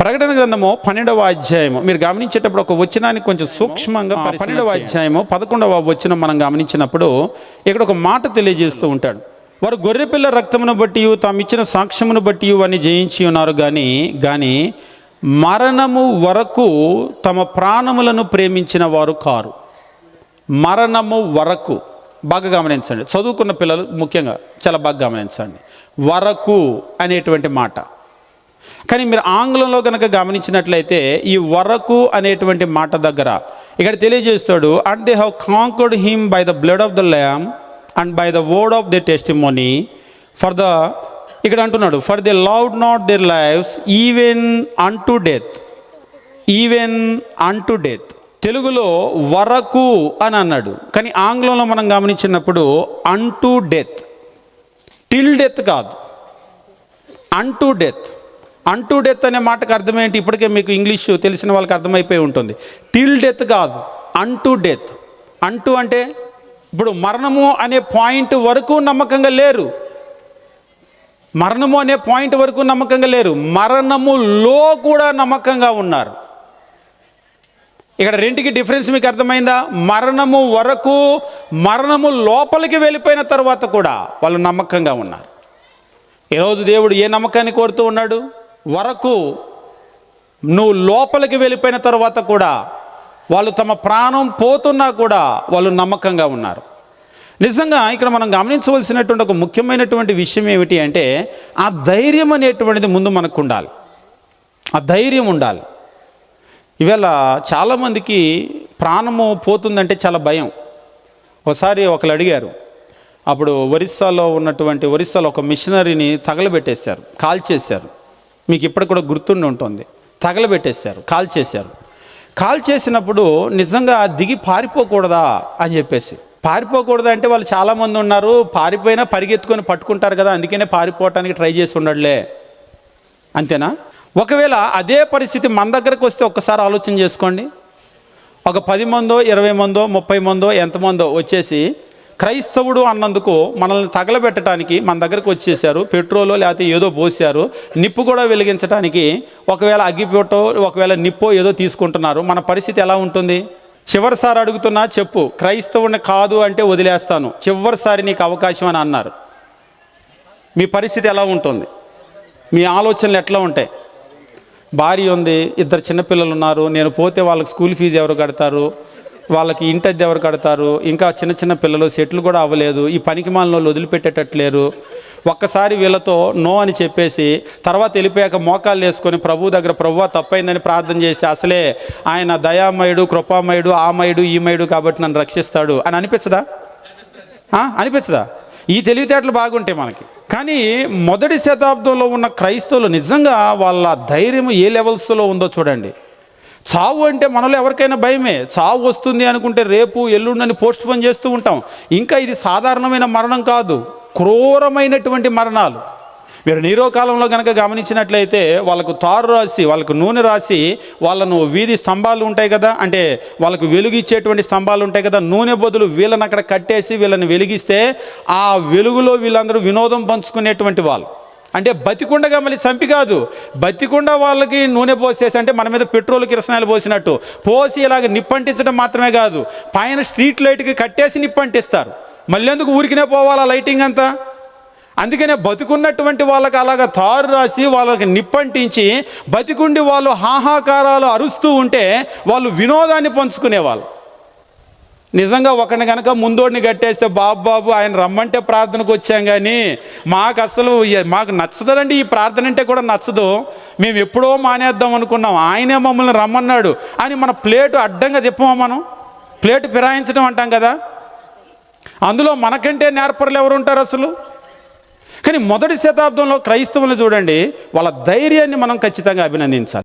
ప్రకటన గ్రంథము పన్నెండవ అధ్యాయము. మీరు గమనించేటప్పుడు ఒక వచనానికి కొంచెం సూక్ష్మంగా పన్నెండవ అధ్యాయము పదకొండవ వచనం మనం గమనించినప్పుడు ఇక్కడ ఒక మాట తెలియజేస్తూ ఉంటాడు. వారు గొర్రెపిల్ల రక్తమును బట్టి తాము సాక్ష్యమును బట్టి అని జయించి ఉన్నారు కానీ కానీ మరణము వరకు తమ ప్రాణములను ప్రేమించిన వారు కారు. మరణము వరకు. బాగా గమనించండి. చదువుకున్న పిల్లలు ముఖ్యంగా చాలా బాగా గమనించండి. వరకు అనేటువంటి మాట. కానీ మీరు ఆంగ్లంలో కనుక గమనించినట్లయితే ఈ వరకు అనేటువంటి మాట దగ్గర ఇక్కడ తెలియజేస్తాడు and they have conquered him by the blood of the lamb and by the word of the testimony for the ఇక్కడ అంటున్నాడు for the loved not their lives even unto death even unto death తెలుగులో వరకు అని అన్నాడు. కానీ ఆంగ్లంలో మనం గమనించినప్పుడు unto death till death కాదు. Unto death unto death అనే మాటకు అర్థమేంటి? ఇప్పటికే మీకు ఇంగ్లీష్ తెలిసిన వాళ్ళకి అర్థమైపోయి ఉంటుంది. టిల్ డెత్ కాదు. అన్ డెత్ అంటూ అంటే ఇప్పుడు మరణము అనే పాయింట్ వరకు నమ్మకంగా లేరు. మరణము అనే పాయింట్ వరకు నమ్మకంగా లేరు. మరణములో కూడా నమ్మకంగా ఉన్నారు. ఇక్కడ రెంటికి డిఫరెన్స్ మీకు అర్థమైందా? మరణము వరకు మరణము లోపలికి వెళ్ళిపోయిన తర్వాత కూడా వాళ్ళు నమ్మకంగా ఉన్నారు. ఈరోజు దేవుడు ఏ నమ్మకాన్ని కోరుతూ ఉన్నాడు? వరకు నువ్వు లోపలికి వెళ్ళిపోయిన తర్వాత కూడా వాళ్ళు తమ ప్రాణం పోతున్నా కూడా వాళ్ళు నమ్మకంగా ఉన్నారు. నిజంగా ఇక్కడ మనం గమనించవలసినటువంటి ఒక ముఖ్యమైనటువంటి విషయం ఏమిటి అంటే ఆ ధైర్యం అనేటువంటిది ముందు మనకు ఉండాలి ఆ ధైర్యం ఉండాలి. ఇవాళ చాలామందికి ప్రాణము పోతుందంటే చాలా భయం. ఒకసారి ఒకరు అడిగారు. అప్పుడు ఒరిస్సాలో ఉన్నటువంటి ఒరిస్సాలో ఒక మిషనరీని తగలబెట్టేశారు కాల్చేశారు. మీకు ఇప్పటికి కూడా గుర్తుండి ఉంటుంది. తగలబెట్టేశారు కాల్ చేశారు. కాల్ చేసినప్పుడు నిజంగా దిగి పారిపోకూడదా అని చెప్పేసి. పారిపోకూడదా అంటే వాళ్ళు చాలామంది ఉన్నారు పారిపోయినా పరిగెత్తుకొని పట్టుకుంటారు కదా అందుకనే పారిపోవటానికి ట్రై చేసి ఉండట్లే అంతేనా? ఒకవేళ అదే పరిస్థితి మన దగ్గరకు వస్తే ఒక్కసారి ఆలోచన చేసుకోండి. ఒక పది మందో ఇరవై మందో ముప్పై మందో ఎంతమందో వచ్చేసి క్రైస్తవుడు అన్నందుకు మనల్ని తగలబెట్టడానికి మన దగ్గరకు వచ్చేసారు పెట్రోలో లేకపోతే ఏదో పోసారు నిప్పు కూడా వెలిగించడానికి ఒకవేళ అగ్గిపోటో ఒకవేళ నిప్పో ఏదో తీసుకుంటున్నారు. మన పరిస్థితి ఎలా ఉంటుంది? చివరిసారి అడుగుతున్నా చెప్పు. క్రైస్తవుని కాదు అంటే వదిలేస్తాను. చివరిసారి నీకు అవకాశం అని అన్నారు. మీ పరిస్థితి ఎలా ఉంటుంది? మీ ఆలోచనలు ఎట్లా ఉంటాయి? భార్య ఉంది ఇద్దరు చిన్నపిల్లలు ఉన్నారు. నేను పోతే వాళ్ళకి స్కూల్ ఫీజు ఎవరు కడతారు? వాళ్ళకి ఇంటి అద్దె ఎవరు కడతారు? ఇంకా చిన్న చిన్న పిల్లలు సెట్లు కూడా అవ్వలేదు. ఈ పనికి మాలను వదిలిపెట్టేటట్లేరు. ఒక్కసారి వీళ్ళతో నో అని చెప్పేసి తర్వాత వెళ్ళిపోయాక మోకాళ్ళు వేసుకొని ప్రభు దగ్గర ప్రభు తప్పైందని ప్రార్థన చేసి అసలే ఆయన దయామయుడు కృపామయుడు ఆమయుడు ఈమయుడు కాబట్టి నన్ను రక్షిస్తాడు అని అనిపించదా? అనిపించదా? ఈ తెలివితేటలు బాగుంటాయి మనకి. కానీ మొదటి శతాబ్దంలో ఉన్న క్రైస్తవులు నిజంగా వాళ్ళ ధైర్యం ఏ లెవెల్స్లో ఉందో చూడండి. చావు అంటే మనలో ఎవరికైనా భయమే. చావు వస్తుంది అనుకుంటే రేపు ఎల్లుండని పోస్ట్ పోన్ చేస్తూ ఉంటాం. ఇంకా ఇది సాధారణమైన మరణం కాదు. క్రూరమైనటువంటి మరణాలు. మీరు నీరో కాలంలో కనుక గమనించినట్లయితే వాళ్ళకు తారు రాసి వాళ్ళకు నూనె రాసి వాళ్ళను వీధి స్తంభాలు ఉంటాయి కదా అంటే వాళ్ళకు వెలుగిచ్చేటువంటి స్తంభాలు ఉంటాయి కదా నూనె బదులు వీళ్ళని అక్కడ కట్టేసి వీళ్ళని వెలిగిస్తే ఆ వెలుగులో వీళ్ళందరూ వినోదం పంచుకునేటువంటి వాళ్ళు. అంటే బతికుండగా మళ్ళీ చంపి కాదు. బతికుండ వాళ్ళకి నూనె పోసేసి అంటే మన మీద పెట్రోల్ కిరసనాలు పోసినట్టు. పోసి ఇలాగ నిప్పంటించడం మాత్రమే కాదు. పైన స్ట్రీట్ లైట్కి కట్టేసి నిప్పంటిస్తారు. మళ్ళీ ఎందుకు ఊరికినే పోవాలా లైటింగ్ అంతా? అందుకనే బతుకున్నటువంటి వాళ్ళకి అలాగ తారు రాసి వాళ్ళకి నిప్పంటించి బతికుండి వాళ్ళు హాహాకారాలు అరుస్తూ ఉంటే వాళ్ళు వినోదాన్ని పంచుకునేవాళ్ళు. నిజంగా ఒకరిని కనుక ముందోడిని కట్టేస్తే బాబు బాబు ఆయన రమ్మంటే ప్రార్థనకు వచ్చాం కానీ మాకు అసలు మాకు నచ్చదండి ఈ ప్రార్థన అంటే కూడా నచ్చదు. మేము ఎప్పుడో మానేద్దాం అనుకున్నాం. ఆయనే మమ్మల్ని రమ్మన్నాడు అని మన ప్లేటు అడ్డంగా తిప్పమా మనం? ప్లేటు ఫిరాయించడం అంటాం కదా? అందులో మనకంటే నేర్పరులు ఎవరు ఉంటారు అసలు? కానీ మొదటి శతాబ్దంలో క్రైస్తవులు చూడండి వాళ్ళ ధైర్యాన్ని మనం ఖచ్చితంగా అభినందించాలి.